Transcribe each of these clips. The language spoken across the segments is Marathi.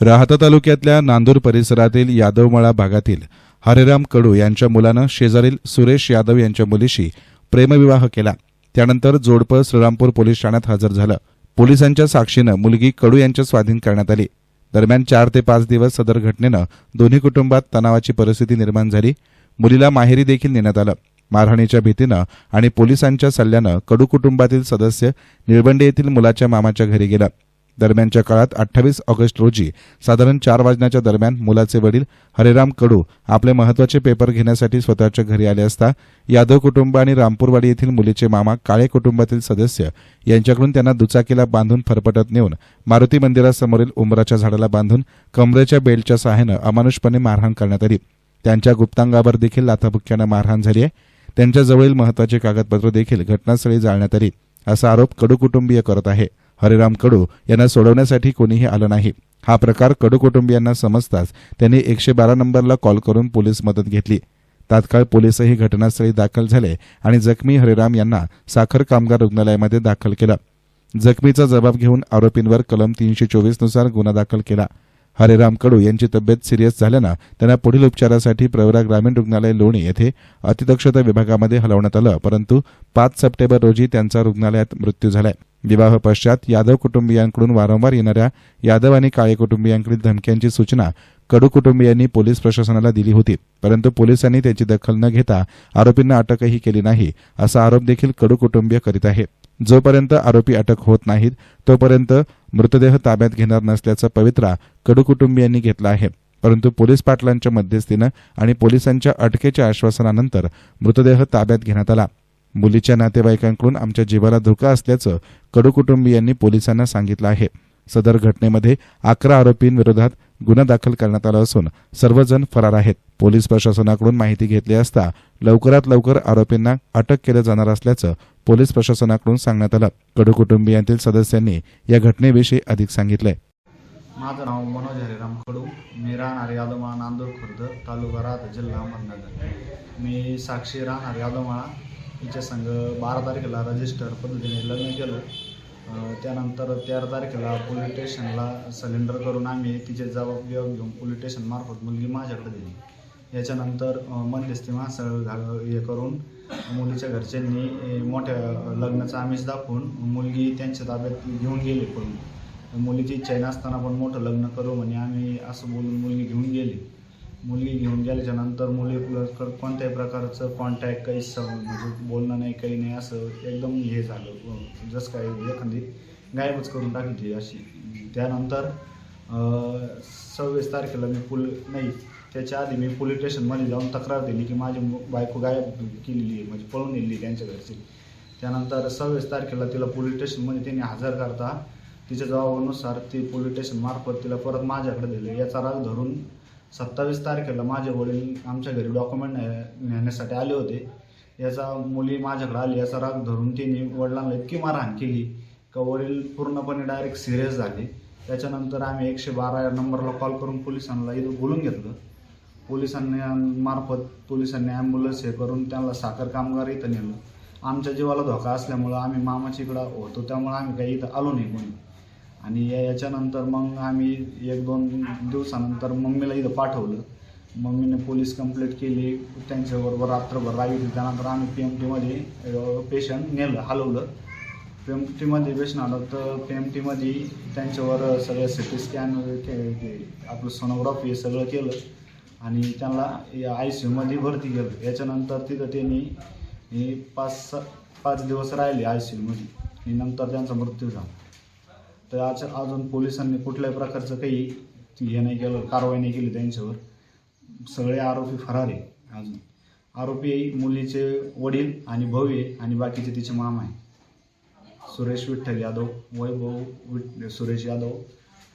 राहता तालुक्यातल्या नांदूर परिसरातील यादवमळा भागातील हरेराम कडू यांच्या मुलानं शेजारील सुरेश यादव यांच्या मुलीशी प्रेमविवाह केला. त्यानंतर जोडपं श्रीरामपूर पोलीस ठाण्यात हजर झालं. पोलिसांच्या साक्षीनं मुलगी कडू यांच्या स्वाधीन करण्यात आली. दरम्यान चार ते पाच दिवस सदर घटनेनं दोन्ही कुटुंबात तणावाची परिस्थिती निर्माण झाली. मुलीला माहेरी देखील नेण्यात आलं. मारहाणीच्या भीतीनं आणि पोलिसांच्या सल्ल्यानं कडू कुटुंबातील सदस्य निळबंडे येथील मुलाच्या मामाच्या घरी गेला. दरम्यानच्या काळात अठ्ठावीस ऑगस्ट रोजी साधारण चार वाजण्याच्या दरम्यान मुलाचे वडील हरेराम कडू आपले महत्त्वाचे पेपर घेण्यासाठी स्वतःच्या घरी आले असता यादव कुटुंब आणि रामपूरवाडी येथील मुलीचे मामा काळे कुटुंबातील सदस्य यांच्याकडून त्यांना दुचाकीला बांधून फरफटत नेऊन मारुती मंदिरासमोरील उंबराच्या झाडाला बांधून कमरेच्या बेल्टच्या सहाय्यानं अमानुषपणे मारहाण करण्यात आली. त्यांच्या गुप्तांगावर देखील लाथाबुक्क्यानं मारहाण झाली आहे. त्यांच्याजवळील महत्त्वाचे कागदपत्र देखील घटनास्थळी जाळण्यात आली. असा आरोप कडू कुटुंबीय करत आहे. हरिराम कडू यांना सोडवण्यासाठी कोणीही आलं नाही. हा प्रकार कडू कुटुंबियांना समजताच त्यांनी एकशे बारा नंबरला कॉल करून पोलीस मदत घेतली. तात्काळ पोलीसही घटनास्थळी दाखल झाले आणि जखमी हरिराम यांना साखर कामगार रुग्णालयामध्ये दाखल केलं. जखमीचा जबाब घेऊन आरोपींवर कलम तीनशे चोवीसनुसार गुन्हा दाखल केला. हरेराम कडू यांची तब्येत सिरियस झाल्यानं त्यांना पुढील उपचारासाठी प्रवरा ग्रामीण रुग्णालय लोणी येथे अतिदक्षता विभागामध्ये हलवण्यात आलं परंतु पाच सप्टेंबर रोजी त्यांचा रुग्णालयात मृत्यू झालाय. विवाह पश्चात यादव कुटुंबियांकडून वारंवार येणाऱ्या यादव आणि काळे कुटुंबियांकडील धमक्यांची सूचना कडू कुटुंबियांनी पोलीस प्रशासनाला दिली होती. परंतु पोलिसांनी त्याची दखल न घेता आरोपींना अटकही केली नाही असा आरोप देखील कडू कुटुंबीय करीत आहे जोपर्यंत आरोपी अटक होत नाहीत तोपर्यंत मृतदेह ताब्यात घेणार नसल्याचा पवित्रा कडू कुटुंबियांनी घेतला आहे. परंतु पोलीस पाटलांच्या मध्यस्थीनं आणि पोलिसांच्या अटकेच्या आश्वासनानंतर मृतदेह ताब्यात घेण्यात आला. मुलीच्या नातेवाईकांकडून आमच्या जीवाला धोका असल्याचं कडू कुटुंबियांनी पोलिसांना सांगितलं आहे. सदर घटनेमध्ये अकरा आरोपींविरोधात गुन्हा दाखल करण्यात आला असून सर्वजण फरार आहेत. पोलीस प्रशासनाकडून माहिती घेतली असता लवकरात लवकर आरोपींना अटक केलं जाणार असल्याचं पोलीस प्रशासनाकडून सांगण्यात आलं. कडू कुटुंबियांतील सदस्यांनी या घटनेविषयी अधिक सांगितलंय. माझं नाव मनोज हरिराम कडू. मी राहणार यादवमाळा नांदूर खुर्द तालुका राहता जिल्हा अहमदनगर. मी साक्षी राहणार यादवमाळा तिच्या संघ बारा तारखेला रजिस्टर पद्धतीने लग्न केलं. त्यानंतर तेरा तारखेला पोलीस स्टेशनला सिलेंडर करून आम्ही तिचे जबाब घेऊन पोलीस स्टेशनमार्फत मुलगी माझ्याकडे दिली. याच्यानंतर अं, मध्यस्थी माणसं घाल हे करून मुलीच्या घरच्यांनी मोठ्या लग्नाचं आमिष दाखवून मुलगी त्यांच्या ताब्यात घेऊन गेली. पण मुलीची इच्छा नसताना पण मोठं लग्न करू म्हणे आम्ही असं बोलून मुलगी घेऊन गेली. मुलगी घेऊन गेल्याच्यानंतर मुलीकडं कोणत्याही प्रकारचं कॉन्टॅक्ट काही स म्हणजे बोलणं नाही काही नाही असं एकदम हे झालं. जसं काही एखादी गायबच करून टाकली अशी. त्यानंतर सव्वीस तारखेला मी पुल नाही त्याच्या आधी मी पोलीस स्टेशनमध्ये जाऊन तक्रार दिली की माझी मु- बायको गायब केलेली आहे म्हणजे पळून नेली त्यांच्या घरची. त्यानंतर सव्वीस तारखेला तिला पोलीस स्टेशनमध्ये त्यांनी हजर करता तिच्या जबाबानुसार ती पोलीस स्टेशन मार्फत तिला परत माझ्याकडे दिले याचा राग धरून सत्तावीस तारखेला माझे वडील आमच्या घरी डॉक्युमेंट नेण्यासाठी आले होते. याचा मुली माझ्याकडे आली याचा राग धरून तिने वडिलांना इतकी मारहाण केली का वडील पूर्णपणे डायरेक्ट सिरियस झाले. त्याच्यानंतर आम्ही एकशे बारा या नंबरला कॉल करून पोलिसांना इथं बोलून घेतलं. पोलिसांनी मार्फत पोलिसांनी ॲम्ब्युलन्स हे करून त्यांना साखर कामगार इथं नेलं. आमच्या जीवाला धोका असल्यामुळं आम्ही मामाच्या इकडं होतो त्यामुळं आम्ही काही इथं आलो नाही कोणी. आणि या- याच्यानंतर मग आम्ही एक दोन दिवसानंतर मम्मीला इथं पाठवलं. मम्मीने पोलीस कंप्लेंट केली. त्यांच्याबरोबर रात्रभर राहिली त्यानंतर आम्ही पी एम टीमध्ये पेशंट नेलं हलवलं. पी एम टीमध्ये पेशंट आलं तर पी एम टीमध्ये त्यांच्यावर सगळं सी टी स्कॅन आपलं सोनोग्राफी हे सगळं केलं. आणि त्यांना आय सी यूमध्ये भरती केलं. याच्यानंतर तिथं त्यांनी हे पाच स पाच दिवस राहिले आय सी यूमध्ये आणि नंतर त्यांचा मृत्यू झाला. तर आज अजून पोलिसांनी कुठल्याही प्रकारचं काही हे नाही केलं कारवाई नाही केली त्यांच्यावर. सगळे आरोपी फरार आहे अजून. आरोपी मुलीचे वडील आणि भाऊ आहे आणि बाकीचे तिचे मामा आहे. सुरेश विठ्ठल यादव वैभव विठ सुरेश यादव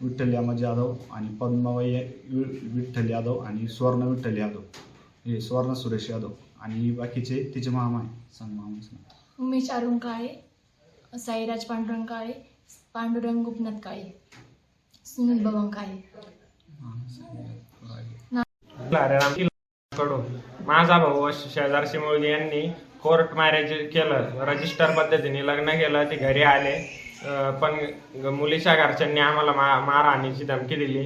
विठ्ठल यामज यादव आणि पद्माबाई विठ्ठल यादव आणि स्वर्ण विठ्ठल यादव. हे स्वर्ण सुरेश यादव आणि बाकीचे तिचे मामा आहे. सांग मामा उमेश अरुण काळे साईराज पांडुरंग काळे पांडुरंग गोपनाथ काळे सुनील बबन काळे. माझा भाऊ शेजारशी मुलगी यांनी कोर्ट मॅरेज केलं. रजिस्टर पद्धतीने लग्न केलं. ते घरी आले. पण मुलीच्या घरच्यांनी आम्हाला मा मारहाणीची धमकी दिली.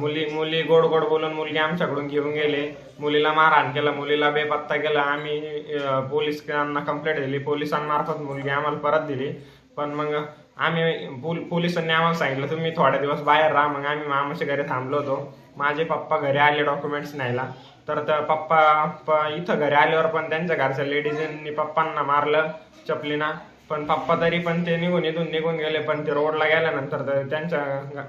मुली मुली गोड गोड बोलून मुलगी आमच्याकडून घेऊन गेले. मुलीला मारहाण केलं. मुलीला बेपत्ता केला. आम्ही पोलिसांना कंप्लेंट दिली. पोलिसांमार्फत मुलगी आम्हाला परत दिली. पण मग आम्ही पोल- पोलिसांनी आम्हाला सांगितलं तुम्ही थोड्या दिवस बाहेर राहा मग आम्ही मामाच्या घरी थांबलो होतो. माझे पप्पा घरी आले डॉक्युमेंट्स न्यायला. तर त्या पप्पा इथं घरी आल्यावर पण त्यांच्या घरच्या लेडीजांनी पप्पांना मारलं चपलीना. पण पप्पा तरी पण ते निघून इथून निघून गेले पण ते रोडला गेल्यानंतर तर त्यांच्या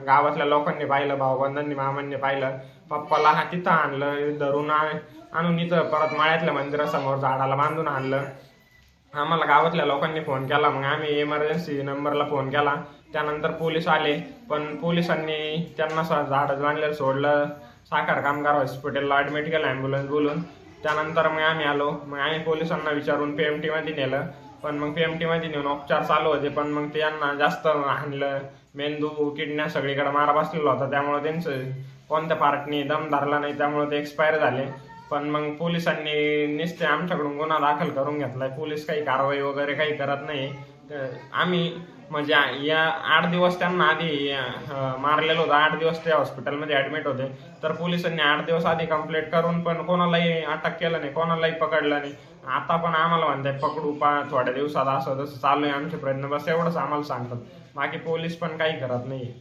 गावातल्या लोकांनी पाहिलं भाऊबंधांनी मामांनी पाहिलं. पप्पाला हा तिथं आणलं धरून आणून इथं परत माळ्यातल्या मंदिरासमोर झाडाला बांधून आणलं. आम्हाला गावातल्या लोकांनी फोन केला. मग आम्ही इमर्जन्सी नंबरला फोन केला. त्यानंतर पोलीस आले. पण पोलिसांनी त्यांना स- झाड बांधलं सोडलं. साखर कामगार हॉस्पिटलला ॲडमिट केलं ॲम्ब्युलन्स बोलून. त्यानंतर मग आम्ही आलो. मग आम्ही पोलिसांना विचारून पी एम टीमध्ये नेलं. पण मग पी एम टीमध्ये नेऊन उपचार चालू होते. पण मग ते यांना जास्त आणलं मेंदू किडण्या सगळीकडे मारा बसलेला होता. त्यामुळे त्यांचं कोणत्या पार्टनी दम धरला नाही. त्यामुळे ते एक्सपायर झाले. पण मग पोलिसांनी निसते आमच्याकडून गुन्हा दाखल करून घेतलाय. पोलीस काही कारवाई वगैरे काही करत नाही. तर आम्ही म्हणजे या आठ दिवस त्यांना आधी मारलेलो मारलेलं होतं. आठ दिवस ते हॉस्पिटलमध्ये ऍडमिट होते. तर पोलिसांनी आठ दिवस आधी कंप्लेंट करून पण कोणालाही अटक केलं नाही कोणालाही पकडलं नाही. आता पण आम्हाला म्हणताय पकडू पा थोड्या दिवसात असं तसं चालू आहे आमचे प्रयत्न. बस एवढंच आम्हाला सांगतात. बाकी पोलीस पण काही करत नाही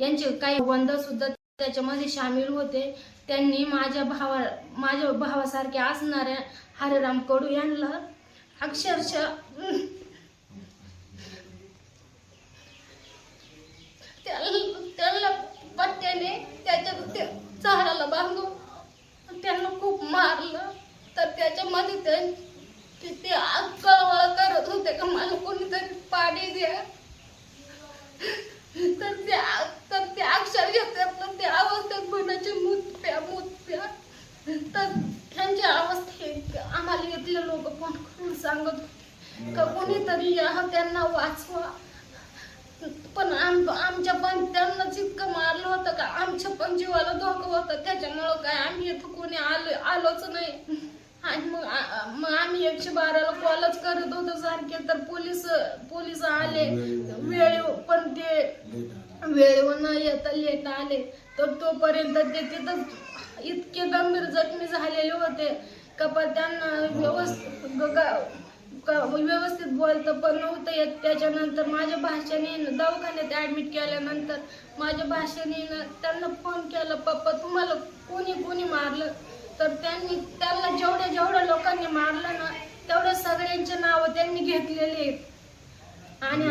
यांचे काही बंद सुद्धा त्याच्यामध्ये सामील होते. त्यांनी माझ्या भावा माझ्या भावासारख्या असणाऱ्या हरिराम कडू यांना अक्षरशः अं, त्याला त्याला पट्ट्याने त्याच्या त्या झाडाला बांधून त्यांना खूप मारलं तर त्याच्यामध्ये ते ते- ते आग कळवळ करत होते का मला कोणीतरी पाणी द्या तर त्या तर त्या अक्षरशः त्यातलं त्या अवस्थेत म्हणायचे मूत प्या मूत प्या तर त्यांच्या अवस्थेत आम्हाला इथले लोक फोन करून सांगत होते का कोणीतरी या त्यांना वाचवा. पण आम आमच्या पण त्यांना जितकं मारलं होतं का आमच्या पण जीवाला धोका होतं. त्याच्यामुळं काय आम्ही इथं कोणी आलो आलोच नाही. आणि मग मग आम्ही एकशे बाराला कॉलच करत होतो सारखे. तर पोलीस पोलीस आले. वेळ पण ते वेळेवर न येता लेट आले. तर तोपर्यंत ते तिथं इतके गंभीर जखमी झालेले होते. का पण त्यांना व्यवस्थित व्यवस्थित बोलतं पण नव्हतं येत. त्याच्यानंतर माझ्या भाषेने दवाखान्यात ॲडमिट केल्यानंतर माझ्या भाषेने त्यांना फोन केला पप्पा तुम्हाला कोणी कोणी मारलं? तर त्यांनी त्यांना जेवढ्या जेवढ्या लोकांनी मारलं ना तेवढ्या सगळ्यांचे नावं त्यांनी घेतलेले आहेत. आणि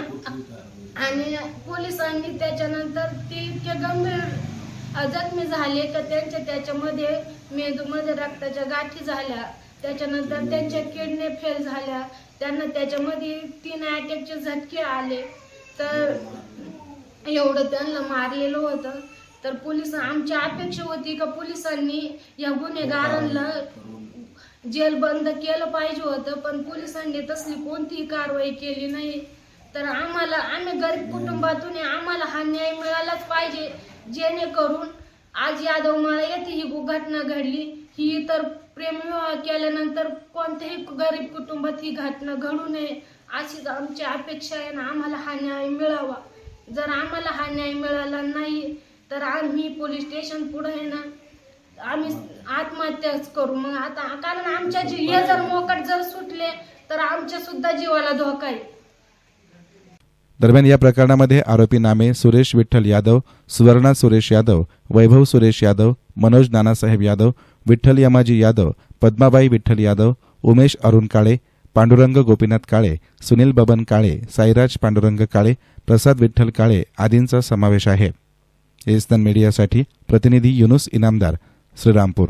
आणि पोलिसांनी त्याच्यानंतर ते इतके गंभीर जखमी झाले का त्यांच्या त्याच्यामध्ये मेंदूमध्ये रक्ताच्या गाठी झाल्या. त्याच्यानंतर त्यांच्या किडनी फेल झाल्या. त्यांना त्याच्यामध्ये तीन अटॅकचे झटके आले. तर एवढं त्यांना मारलेलं होतं. तर पोलीस आमची अपेक्षा होती का पोलिसांनी या गुन्हेगारांना जेल बंद केलं पाहिजे होतं पण पोलिसांनी तसली कोणतीही कारवाई केली नाही. तर आम्हाला आम्ही गरीब कुटुंबातून आम्हाला हा न्याय मिळालाच पाहिजे. जेणेकरून आज यादव मला येथे ही घटना घडली. ही तर प्रेमविवाह केल्यानंतर कोणत्याही गरीब कुटुंबात ही घटना घडू नये अशीच आमची अपेक्षा आहे ना आम्हाला हा न्याय मिळावा. जर आम्हाला हा न्याय मिळाला नाही तर आम्ही पोलीस स्टेशन पुढे आहे ना आम्ही आत्महत्याच करू. मग आता कारण आमच्या जी हे जर मोकट जर सुटले तर आमच्या सुद्धा जीवाला धोका आहे. दरम्यान या प्रकरणामध्ये आरोपी नामे सुरेश विठ्ठल यादव सुवर्णा सुरेश यादव वैभव सुरेश यादव मनोज नानासाहेब यादव विठ्ठल यमाजी यादव पद्माबाई विठ्ठल यादव उमेश अरुण काळे पांडुरंग गोपीनाथ काळे सुनील बबन काळे साईराज पांडुरंग काळे प्रसाद विठ्ठल काळे आदींचा समावेश आहे. एस्तन मीडियासाठी प्रतिनिधी युनुस इनामदार श्रीरामपूर.